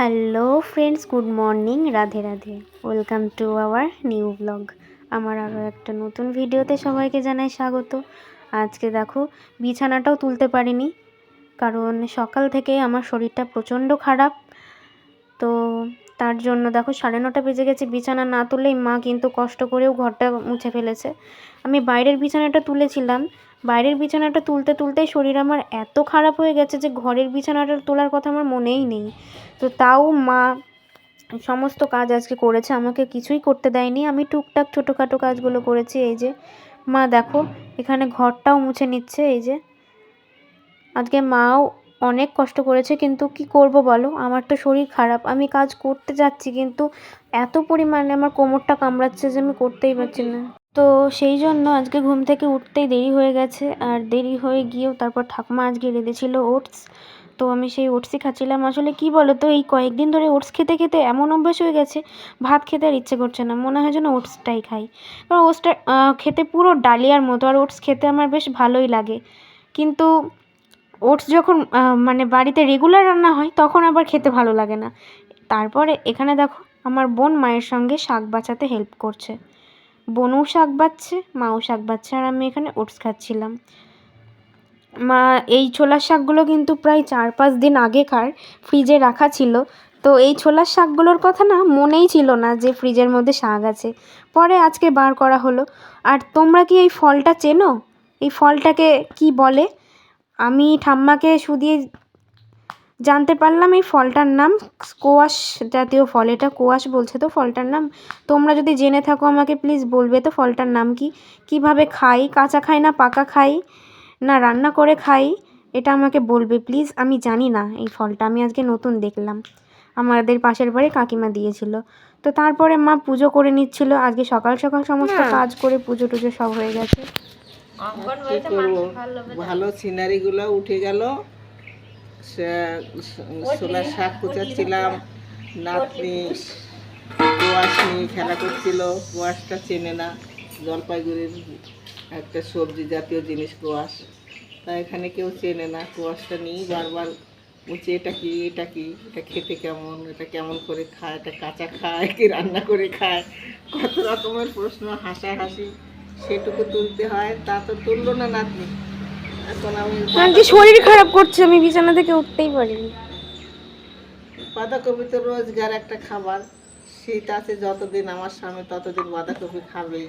Hello friends good morning Radhe Radhe welcome to our new blog আমার আরও একটা নতুন ভিডিওতে সবাইকে জানাই স্বাগত। আজকে দেখো, বিছানাটাও তুলতে পারিনি, কারণ সকাল থেকে আমার শরীরটা প্রচণ্ড খারাপ। তো তার জন্য দেখো, সাড়ে নটা বেজে গেছে। বিছানা না তুললেই মা কিন্তু কষ্ট করেও ঘরটা মুছে ফেলেছে। আমি বাইরের বিছানাটা তুলেছিলাম বাইরের বিছানাটা তুলতে তুলতেই শরীর আমার এত খারাপ হয়ে গেছে যে ঘরের বিছানাটা তোলার কথা আমার মনেই নেই। তো তাও মা সমস্ত কাজ আজকে করেছে, আমাকে কিছুই করতে দেয়নি। আমি টুকটাক ছোটোখাটো কাজগুলো করেছি, এই যে মা দেখো, এখানে ঘরটাও মুছে নিচ্ছে, এই যে আজকে মাও অনেক কষ্ট করেছে, কিন্তু কি করব বলো? আমার তো শরীর খারাপ, আমি কাজ করতে যাচ্ছি, কিন্তু এত পরিমাণে আমার কোমরটা কামড়াচ্ছে যে আমি করতেই পারছি না। তো সেই জন্য আজকে ঘুম থেকে উঠতেই দেরি হয়ে গেছে। আর দেরি হয়ে গিয়েও তারপর ঠাকুমা আজকে রেঁধেছিল ওটস। তো আমি সেই ওটসই খাচ্ছিলাম। আসলে কি বলো তো এই কয়েকদিন ধরে ওটস খেতে খেতে এমন অভ্যাস হয়ে গেছে, ভাত খেতে আর ইচ্ছে করছে না। মনে হয় যেন ওটসটাই খাই। কারণ ওটসটা খেতে পুরো ডালিয়ার মতো। আর ওটস খেতে আমার বেশ ভালোই লাগে। কিন্তু ওটস যখন মানে বাড়িতে রেগুলার রান্না হয়, তখন আবার খেতে ভালো লাগে না। তারপরে এখানে দেখো, আমার বোন মায়ের সঙ্গে শাক বাঁচাতে হেল্প করছে। বোনও শাক বাচ্ছে, মাও শাক বাচ্ছে, আর আমি এখানে ওটস খাচ্ছিলাম। মা, এই ছোলার শাকগুলো কিন্তু প্রায় চার পাঁচ দিন আগেকার ফ্রিজে রাখা ছিল। তো এই ছোলার শাকগুলোর কথা না মনেই ছিল না যে ফ্রিজের মধ্যে শাক আছে। পরে আজকে বার করা হলো। আর তোমরা কি এই ফলটা চেনো? এই ফলটাকে কি বলে? আমি ঠাম্মাকে শুধিয়ে জানতে পারলাম এই ফলটার নাম স্কোয়াশ জাতীয় ফল। এটা কোয়াশ বলছে তো ফলটার নাম? তোমরা যদি জেনে থাকো আমাকে প্লিজ বলবে তো ফলটার নাম কি? কীভাবে খাই? কাঁচা খাই না পাকা খাই? না রান্না করে খাই? এটা আমাকে বলবে প্লিজ। আমি জানি না এই ফলটা। আমি আজকে নতুন দেখলাম। আমাদের পাশের বাড়ি কাকিমা দিয়েছিল। তো তারপরে মা পুজো করে নিচ্ছিল। আজকে সকাল সকাল সমস্ত কাজ করে পুজো টুজো সব হয়ে গেছে। ভালো সিনারিগুলো উঠে গেল। ছোলার শাক কুচাচ্ছিলাম নাতনি কোয়াশ নিয়ে খেলা করছিল কোয়াশটা চেনে না জলপাইগুড়ির একটা সবজি জাতীয় জিনিস কোয়াশ তা এখানে কেউ চেনে না কোয়াশটা নিয়ে বারবার বলছে এটা কি এটা কি এটা খেতে কেমন এটা কেমন করে খায় এটা কাঁচা খায় কি রান্না করে খায়? কত রকমের প্রশ্ন হাসাহাসি সেটুকু তুলতে হয় তা তো তুললো না নাতনি। আমি আজকে শরীর খারাপ করছে, আমি বিছানা থেকে উঠতেই পারিনি। বাঁধাকপি তো রোজগার একটা খাবার, শীত আছে যতদিন আমার স্বামী ততদিন বাঁধাকপি খাবেই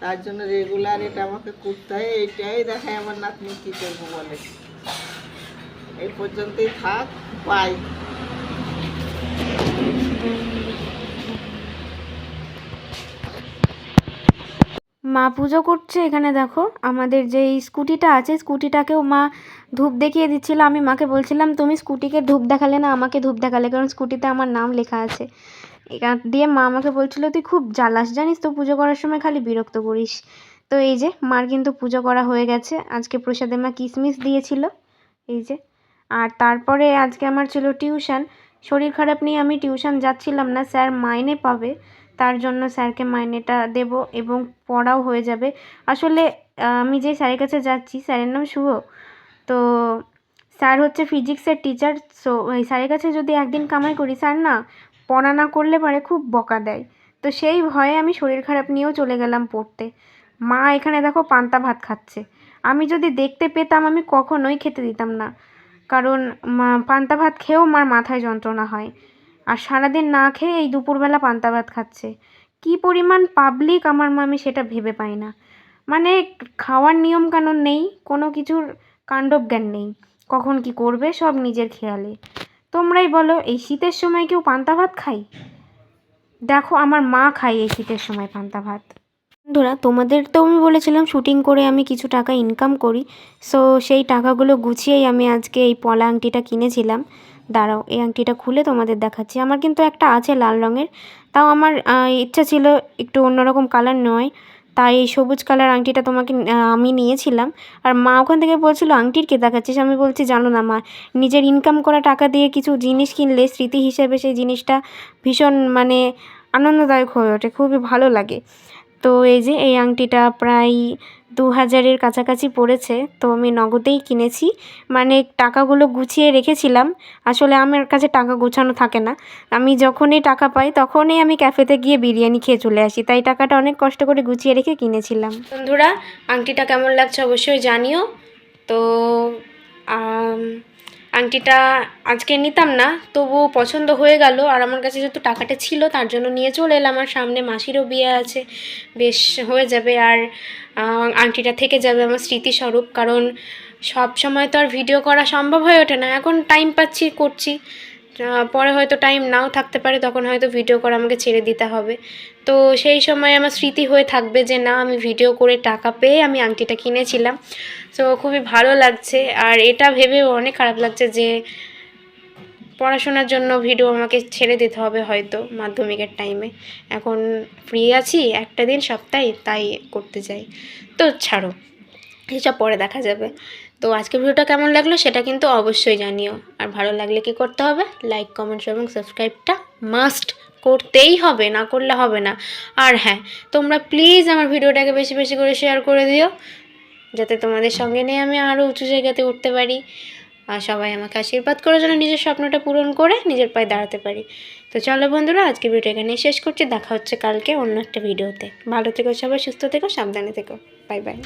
তার জন্য রেগুলার এটা আমাকে করতে হয়, এইটাই দেখায় আমার নাতনি কী করব বলে। এই পর্যন্তই থাক পাই মা পুজো করছে এখানে দেখো। আমাদের যে স্কুটিটা আছে, স্কুটিটাকেও মা ধূপ দেখিয়ে দিচ্ছিল। আমি মাকে বলছিলাম, তুমি স্কুটিকে ধূপ দেখালে না, আমাকে ধূপ দেখালে, কারণ স্কুটিতে আমার নাম লেখা আছে। এখান দিয়ে মা আমাকে বলছিল, তুই খুব জ্বালাস, জানিস তো, পুজো করার সময় খালি বিরক্ত করিস। তো এই যে, মার কিন্তু পুজো করা হয়ে গেছে। আজকে প্রসাদে মা কিসমিস দিয়েছিল, এই যে। আর তারপরে আজকে আমার ছিল টিউশন। শরীর খারাপ নিয়ে আমি টিউশন যাচ্ছিলাম না, স্যার মাইনে পাবে। তার জন্য স্যারকে মাইনেটা দেব এবং পড়াও হয়ে যাবে। আসলে আমি যে স্যারের কাছে যাচ্ছি, স্যারের নাম শুভ। তো স্যার হচ্ছে ফিজিক্সের টিচার সো ওই স্যারের কাছে যদি একদিন কামাই করি, স্যার না, পড়া না করলে পারে খুব বকা দেয়। তো সেই ভয়ে আমি শরীর খারাপ নিয়েও চলে গেলাম পড়তে। মা এখানে দেখো পান্তা ভাত খাচ্ছে। আমি যদি দেখতে পেতাম, আমি কখনোই খেতে দিতাম না। কারণ পান্তা ভাত খেয়েও মার মাথায় যন্ত্রণা হয়। আর সারাদিন না খেয়ে এই দুপুরবেলা পান্তা ভাত খাচ্ছে। কি পরিমাণ পাবলিক আমার মা আমি সেটা ভেবে পাই না। মানে খাওয়ার নিয়ম কানুন নেই, কোনো কিছুর কাণ্ডব জ্ঞান নেই। কখন কি করবে সব নিজের খেয়ালে। তোমরাই বলো, এই শীতের সময় কেউ পান্তা ভাত খাই দেখো, আমার মা খায় এই শীতের সময় পান্তা ভাত। বন্ধুরা, তোমাদের তো আমি বলেছিলাম শুটিং করে আমি কিছু টাকা ইনকাম করি। সো সেই টাকাগুলো গুছিয়েই আমি আজকে এই পলা আংটিটা কিনেছিলাম। দাঁড়াও, এই আংটিটা খুলে তোমাদের দেখাচ্ছি। আমার কিন্তু একটা আছে লাল রঙের, তাও আমার ইচ্ছা ছিল একটু অন্যরকম কালার নয়, তাই এই সবুজ কালার আংটিটা তোমাকে আমি নিয়েছিলাম। আর মা ওখান থেকে বলছিল, আংটির কে দেখাচ্ছিস? আমি বলছি, জানো না মা, নিজের ইনকাম করা টাকা দিয়ে কিছু জিনিস কিনলে স্মৃতি হিসেবে সেই জিনিসটা ভীষণ মানে আনন্দদায়ক হয়ে ওঠে, খুবই ভালো লাগে। তো এই যে এই আংটিটা প্রায় দু হাজারের কাছাকাছি পড়েছে, তো আমি নগদেই কিনেছি। মানে টাকাগুলো গুছিয়ে রেখেছিলাম, আসলে আমার কাছে টাকা গোছানো থাকে না। আমি যখনই টাকা পাই তখনই আমি ক্যাফেতে গিয়ে বিরিয়ানি খেয়ে চলে আসি, তাই টাকাটা অনেক কষ্ট করে গুছিয়ে রেখে কিনেছিলাম। বন্ধুরা, আংটিটা কেমন লাগছে অবশ্যই জানিও। তো আংটিটা আজকে নিতাম না তবু পছন্দ হয়ে গেল। আর আমার কাছে যেহেতু টাকাটা ছিল, তার জন্য নিয়ে চলে এলাম। আমার সামনে মাসিরও বিয়ে আছে, বেশ হয়ে যাবে। আর আংটিটা থেকে যাবে আমার স্মৃতিস্বরূপ। কারণ সব সময় তো আর ভিডিও করা সম্ভব হয়ে ওঠে না। এখন টাইম পাচ্ছি, করছি। পরে হয়তো টাইম নাও থাকতে পারে, তখন হয়তো ভিডিও করা আমাকে ছেড়ে দিতে হবে। তো সেই সময় আমার স্মৃতি হয়ে থাকবে যে, না, আমি ভিডিও করে টাকা পেয়ে আমি আংটিটা কিনেছিলাম। তো খুবই ভালো লাগছে। আর এটা ভেবেও অনেক খারাপ লাগছে যে, পড়াশোনার জন্য ভিডিও আমাকে ছেড়ে দিতে হবে হয়তো মাধ্যমিকের টাইমে এখন ফ্রি আছি, একটা দিন সপ্তাহে, তাই করতে চাই। তো ছাড়ো, এসব পরে দেখা যাবে। তো আজকে ভিডিওটা কেমন লাগল সেটা কিন্তু অবশ্যই জানিও। আর ভালো লাগলে কি করতে হবে? লাইক কমেন্টস এবং সাবস্ক্রাইবটা মাস্ট করতেই হবে, না করলে হবে না। আর হ্যাঁ তোমরা প্লিজ আমার ভিডিওটাকে বেশি বেশি করে শেয়ার করে দিও, যাতে তোমাদের সঙ্গে নিয়ে আমি আরও উঁচু জায়গাতে উঠতে পারি। আর সবাই আমাকে আশীর্বাদ করে যেন নিজের স্বপ্নটা পূরণ করে নিজের পায়ে দাঁড়াতে পারি। তো চলো বন্ধুরা আজকে ভিডিও এখানে শেষ করছি। দেখা হচ্ছে কালকে অন্য একটা ভিডিওতে। ভালো থেকো সবাই, সুস্থ থেকো, সাবধানে থেকো। Bye bye